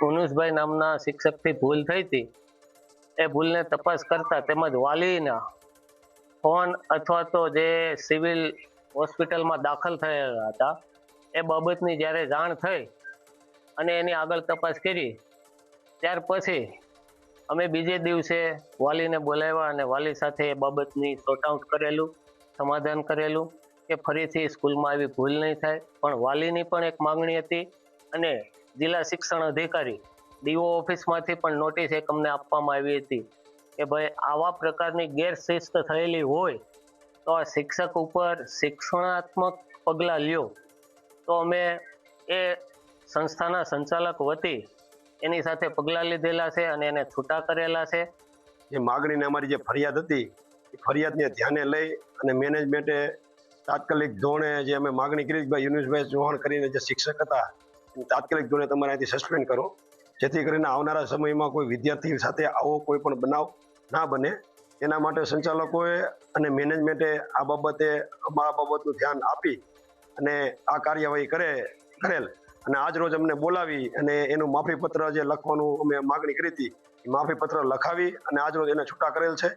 મુનુષભાઈ નામના શિક્ષકથી ભૂલ થઈ હતી. એ ભૂલને તપાસ કરતા તેમજ વાલીના ફોન અથવા તો જે સિવિલ હોસ્પિટલમાં દાખલ થયેલા હતા, એ બાબતની જ્યારે જાણ થઈ અને એની આગળ તપાસ કરી, ત્યાર પછી અમે બીજે દિવસે વાલીને બોલાવ્યા અને વાલી સાથે એ બાબતની સોર્ટ આઉટ કરેલું, સમાધાન કરેલું કે ફરીથી સ્કૂલમાં આવી ભૂલ નહીં થાય. પણ વાલીની પણ એક માંગણી હતી અને જિલ્લા શિક્ષણ અધિકારી ડીઓ ઓફિસમાંથી પણ નોટિસ એક અમને આપવામાં આવી હતી કે ભાઈ આવા પ્રકારની ગેરશિસ્ત થયેલી હોય તો આ શિક્ષક ઉપર શિક્ષણાત્મક પગલાં લ્યો. તો અમે એ સંસ્થાના સંચાલક વતી એની સાથે પગલાં લીધેલા છે અને એને છૂટા કરેલા છે. જે માગણીને અમારી જે ફરિયાદ હતી, એ ફરિયાદને ધ્યાને લઈ અને મેનેજમેન્ટે તાત્કાલિક ધોરણે જે અમે માગણી કરી ભાઈ યુનુસભાઈ ચૌહાણ કરીને જે શિક્ષક હતા તાત્કાલિક ધોરણે તમારે અહીંથી સસ્પેન્ડ કરો. જેથી કરીને આવનારા સમયમાં કોઈ વિદ્યાર્થી સાથે આવો કોઈ પણ બનાવ ના બને. એના માટે સંચાલકોએ અને મેનેજમેન્ટે આ બાબતે આ બાબતનું ધ્યાન આપી અને આ કાર્યવાહી કરે, કરેલ. અને આજ રોજ અમને બોલાવી અને એનું માફીપત્ર જે લખવાનું અમે માગણી કરી હતી, એ માફીપત્ર લખાવી અને આજ રોજ એને છૂટા કરેલ છે.